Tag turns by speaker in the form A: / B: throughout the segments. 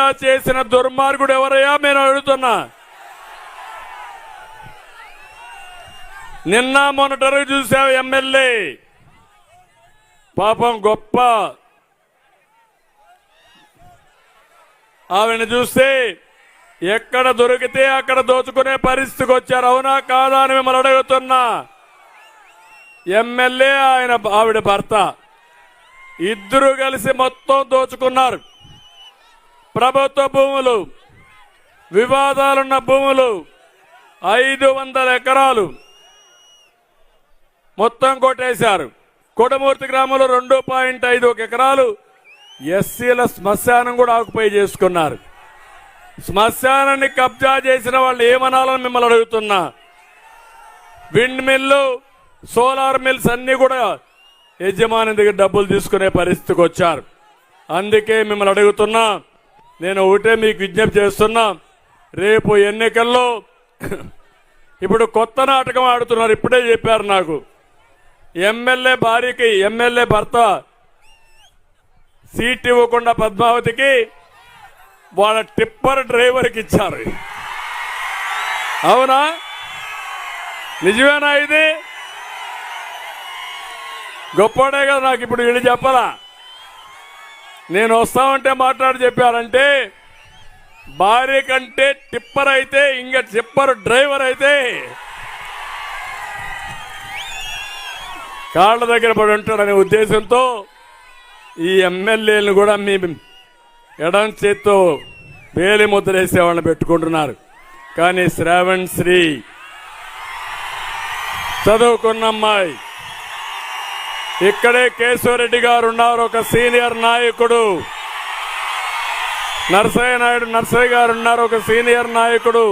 A: లేకుండా చేసిన దుర్మార్గుడు ఎవరయ్యా? నేను అడుగుతున్నా. నిన్న మొన్నటరు చూసావు ఎమ్మెల్యే. పాపం గొప్ప. ఆవిడ చూస్తే ఎక్కడ దొరికితే అక్కడ దోచుకునే పరిస్థితికి వచ్చారు. అవునా కాదా అని మిమ్మల్ని అడుగుతున్నా. ఎమ్మెల్యే ఆయన ఆవిడ భర్త. ఇద్దరు కలిసి మొత్తం దోచుకున్నారు. ప్రభుత్వ భూములు వివాదాలున్న భూములు ఐదు వందల ఎకరాలు మొత్తం కొట్టేశారు. కొడమూర్తి గ్రామంలో రెండు పాయింట్ ఐదు ఒక ఎకరాలు ఎస్సీల శ్మశానం కూడా ఆకుపై చేసుకున్నారు. శ్మశానాన్ని కబ్జా చేసిన వాళ్ళు ఏమనాలని మిమ్మల్ని అడుగుతున్నా? విండ్ మిల్లు సోలార్ మిల్స్ అన్నీ కూడా యజమాని దగ్గర డబ్బులు తీసుకునే పరిస్థితికి వచ్చారు. అందుకే మిమ్మల్ని అడుగుతున్నా నేను ఒకటే మీకు విజ్ఞప్తి చేస్తున్నా. రేపు ఎన్నికల్లో ఇప్పుడు కొత్త నాటకం ఆడుతున్నారు. ఇప్పుడే చెప్పారు నాకు. ఎమ్మెల్యే భార్యకి ఎమ్మెల్యే భర్త సీట్ ఇవ్వకుండా పద్మావతికి వాళ్ళ టిప్పర్ డ్రైవర్కి ఇచ్చారు. అవునా? నిజమేనా ఇది? గొప్పడే కదా నాకు ఇప్పుడు వీళ్ళు చెప్పాలా? నేను వస్తామంటే మాట్లాడి చెప్పారంటే భార్య కంటే టిప్పర్ అయితే ఇంకా టిప్పర్ డ్రైవర్ అయితే కాళ్ళ దగ్గర పడి ఉంటాడనే ఉద్దేశంతో ఈ ఎమ్మెల్యేలను కూడా మీ ఎడం చేత్తో వేలి ముద్ర వాళ్ళని పెట్టుకుంటున్నారు. కానీ శ్రావణ్ శ్రీ చదువుకున్న అమ్మాయి ఇక్కడే కేశవరెడ్డి గారు ఉన్నారు ఒక సీనియర్ నాయకుడు. నరసయ్య నాయుడు నరసయ్య గారు ఉన్నారు ఒక సీనియర్ నాయకుడు.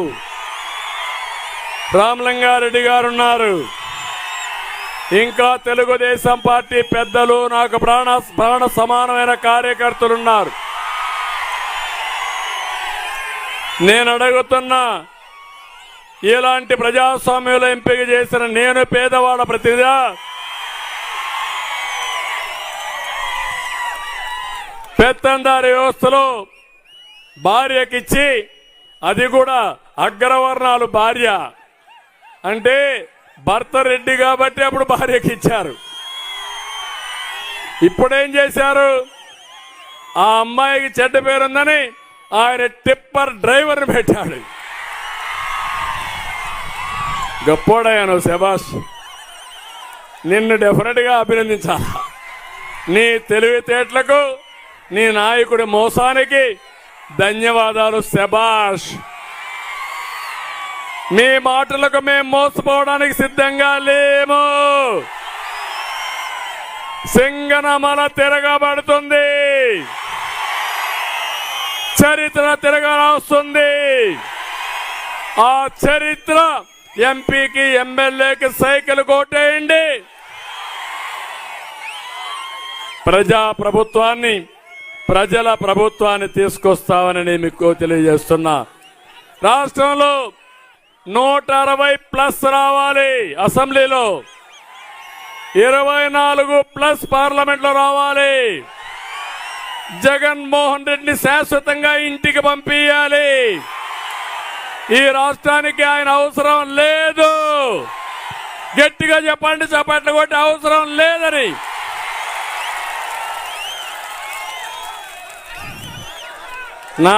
A: రామలింగారెడ్డి గారు ఉన్నారు. ఇంకా తెలుగుదేశం పార్టీ పెద్దలు నాకు ప్రాణ ప్రాణ సమానమైన కార్యకర్తలు ఉన్నారు. నేను అడుగుతున్నా ఇలాంటి ప్రజాస్వామ్యంలో ఎంపిక చేసిన నేను పేదవాళ్ళ ప్రతినిధిగా పెత్తందారి వ్యవస్థలో భార్యకిచ్చి అది కూడా అగ్రవర్ణాలు భార్య. అంటే భర్త రెడ్డి కాబట్టి అప్పుడు భార్యకి ఇచ్చారు ఇప్పుడేం చేశారు? ఆ అమ్మాయికి చెడ్డ పేరుందని ఆయన టిప్పర్ డ్రైవర్ని పెట్టాడు. గొప్పోడయ్యాను శబాష్ నిన్ను డెఫినెట్గా అభినందించాలి నీ తెలివితేటలకు నీ నాయకుడి మోసానికి ధన్యవాదాలు శబాష్ మీ మాటలకు మేము మోసపోవడానికి సిద్ధంగా లేము. సింగనమల తిరగబడుతుంది. చరిత్ర తిరగరాస్తుంది. ఆ చరిత్ర ఎంపీకి ఎమ్మెల్యేకి సైకిల్ కొట్టేయండి. ప్రజా ప్రభుత్వాన్ని ప్రజల ప్రభుత్వాన్ని తీసుకొస్తామని నేను మీకు తెలియజేస్తున్నా. రాష్ట్రంలో నూట అరవై ప్లస్ రావాలి అసెంబ్లీలో. ఇరవై నాలుగు ప్లస్ పార్లమెంట్లో రావాలి. జగన్మోహన్ రెడ్డిని శాశ్వతంగా ఇంటికి పంపించాలి ఈ రాష్ట్రానికి ఆయన అవసరం లేదు. గట్టిగా చెప్పండి చప్పట్లు కొట్టి అవసరం లేదని.